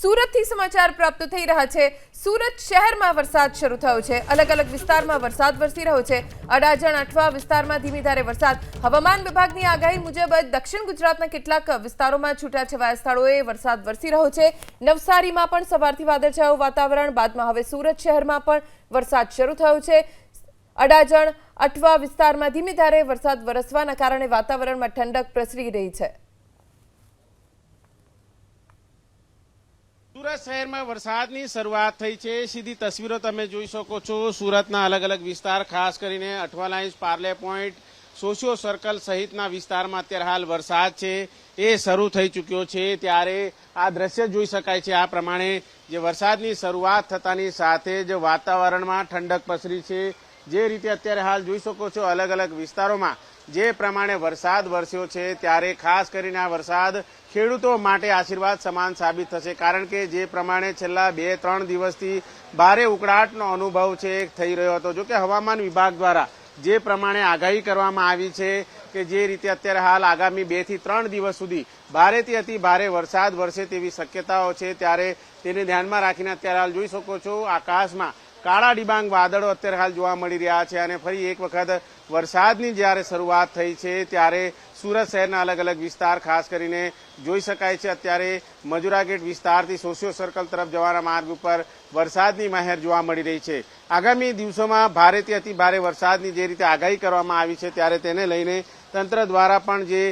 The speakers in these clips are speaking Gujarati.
સુરતથી સમાચાર પ્રાપ્ત થઈ રહ્યા છે. સુરત શહેરમાં વરસાદ શરૂ થયો છે. અલગ અલગ વિસ્તારમાં વરસાદ વરસી રહ્યો છે. અડાજણ અઠવા વિસ્તારમાં ધીમી ધારે વરસાદ. હવામાન વિભાગની આગાહી મુજબ દક્ષિણ ગુજરાતના કેટલાક વિસ્તારોમાં છૂટાછવાયા સ્થળોએ વરસાદ વરસી રહ્યો છે. નવસારીમાં પણ સવારથી વાદળછાયું વાતાવરણ. બાદમાં હવે સુરત શહેરમાં પણ વરસાદ શરૂ થયો છે. અડાજણ અઠવા વિસ્તારમાં ધીમી ધારે વરસાદ વરસવાના કારણે વાતાવરણમાં ઠંડક પ્રસરી રહી છે. સુરત શહેરમાં વરસાદની શરૂઆત થઈ છે. સીધી તસવીરો તમે જોઈ શકો છો. સુરતના અલગ અલગ વિસ્તાર, ખાસ કરીને Athwalines, Parle Point Socio Circle સહિતના વિસ્તારમાં અત્યારે હાલ વરસાદ છે. એ શરૂ થઈ ચૂક્યો છે. ત્યારે આ દ્રશ્ય જોઈ શકાય છે આ પ્રમાણે જે વરસાદની શરૂઆત થતાની સાથે જ વાતાવરણમાં ઠંડક પસરી છે. જે રીતે અત્યારે હાલ જોઈ શકો છો અલગ અલગ વિસ્તારોમાં જે પ્રમાણે વરસાદ વરસ્યો છે, ત્યારે ખાસ કરીને આ વરસાદ ખેડૂતો માટે આશીર્વાદ સમાન સાબિત થશે. કારણ કે જે પ્રમાણે છેલ્લા બે, ત્રણ દિવસથી ભારે ઉકળાટનો અનુભવ છે થઈ રહ્યો હતો. જો કે હવામાન વિભાગ દ્વારા જે પ્રમાણે આગાહી કરવામાં આવી છે કે જે રીતે અત્યારે હાલ આગામી બેથી ત્રણ દિવસ સુધી ભારેથી અતિ ભારે વરસાદ વરસે તેવી શક્યતાઓ છે, ત્યારે તેને ધ્યાનમાં રાખીને અત્યારે હાલ જોઈ શકો છો, આકાશમાં કાળા ડિબાંગ વાદળો અત્યારે હાલ જોવા મળી રહ્યા છે અને ફરી એક વખત વરસાદની જ્યારે શરૂઆત થઈ છે, ત્યારે સુરત શહેરના અલગ અલગ વિસ્તાર, ખાસ કરીને જોઈ શકાય છે, અત્યારે મજુરા ગેટ વિસ્તારથી સોશિયો સર્કલ તરફ જવાના માર્ગ ઉપર વરસાદની મહેર જોવા મળી રહી છે. આગામી દિવસોમાં ભારેથી અતિ ભારે વરસાદની જે રીતે આગાહી કરવામાં આવી છે, ત્યારે તેને લઈને તંત્ર દ્વારા પણ જે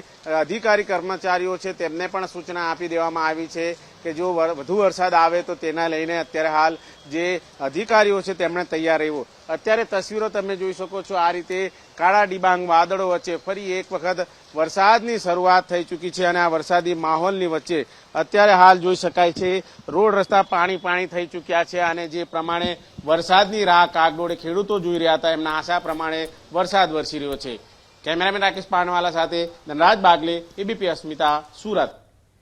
અધિકારી કર્મચારીઓ છે, તેમને પણ સૂચના આપી દેવામાં આવી છે. કે જો વધુ વરસાદ આવે તો તેના લઈને અત્યારે હાલ જે અધિકારીઓ છે તેમણે તૈયાર રહેવું. અત્યારે તસવીરો તમે જોઈ શકો છો આ રીતે કાળા ડિબાંગ વાદળો વચ્ચે ફરી એક વખત વરસાદની શરૂઆત થઈ ચૂકી છે અને આ વરસાદી માહોલની વચ્ચે અત્યારે હાલ જોઈ શકાય છે રોડ રસ્તા પાણી પાણી થઈ ચૂક્યા છે અને જે પ્રમાણે વરસાદની રાહ કાગડોળે ખેડૂતો જોઈ રહ્યા હતા એમના આશા પ્રમાણે વરસાદ વરસી રહ્યો છે. કેમેરામેન રાકેશ પાનવાલા સાથે ધનરાજ બાગલે, એબીપી અસ્મિતા, સુરત.